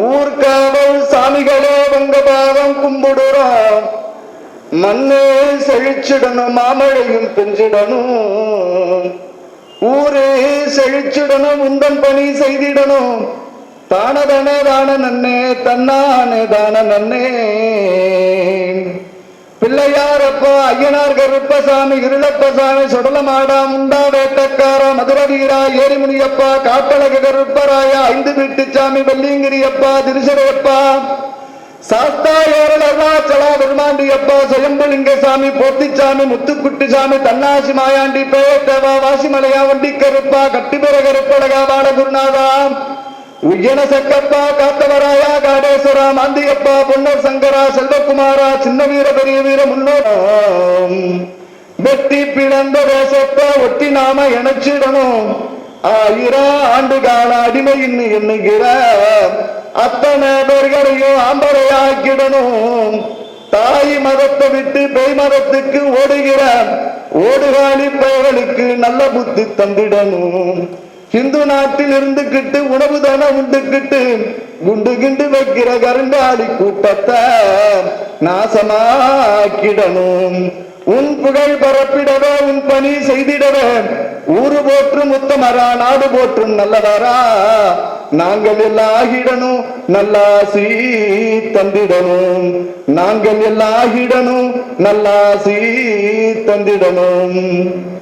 ஊர்காவல் சாமிகளே உங்க பாவம் கும்பிடுறோம் மண்ணே செழிச்சிடணும் மாமழையும் பெஞ்சிடணும். ஊரே செழிச்சிடணும் உந்தன் பணி செய்திடணும். தானதன தான நன்னே தன்னானே தான நன்னே பிள்ளையாரப்பா ஐயனார் கருப்பசாமி இருளப்பசாமி சுடலமாடா உண்டாவே கோட்டக்கார மதுரவீரா ஏரிமுனியப்பா காட்டழக கருப்பராயா ஐந்து வீட்டுச்சாமி வெள்ளியங்கிரியப்பா திருசரையப்பா சாஸ்தா ஏரல் அருணாச்சலா பெருமாண்டியப்பா சுயம்புலிங்கசாமி போத்திச்சாமி முத்துக்குட்டிசாமி தன்னாசி மாயாண்டி பேட்டவா வாசிமலையா ஒண்டிக்கருப்பா கருப்பா கட்டிபுர கருப்பழகா வாட குருநாதா சக்கப்பா காத்தவராயா காடேஸ்வரா மாந்தியப்பா பொன்னர் சங்கரா செல்வகுமாரா சின்ன வீர பெரிய வீர முன்னோம் வெட்டி பிளந்த தேசத்தை ஒட்டி நாம இணைச்சிடணும். ஆயிரம் ஆண்டு கால அடிமை இன்னும் எண்ணுகிற அத்தனை பேர்களையும் ஆம்பரையாக்கிடணும். தாய் மதத்தை விட்டு பெய் மதத்துக்கு ஓடுகிற ஓடுகாலி பெயர்களுக்கு நல்ல புத்தி தந்திடணும். இந்து நாட்டில் இருந்துகிட்டு உணவு தானே உண்டுகிட்டு குண்டு கிண்டு வைக்கிற கருண்டாளி கூட்டத்தை நாசமாக்கிடணும். உன் புகழ் பரப்பிடவே உன் பணி செய்திடவே. ஊரு போற்றும் உத்தமரா நாடு போற்றும் நல்லவரா நாங்கள் எல்லாம் ஆகிடணும் நல்லாசி தந்திடணும் நாங்கள் எல்லாம் ஆகிடணும் நல்லாசி தந்திடணும்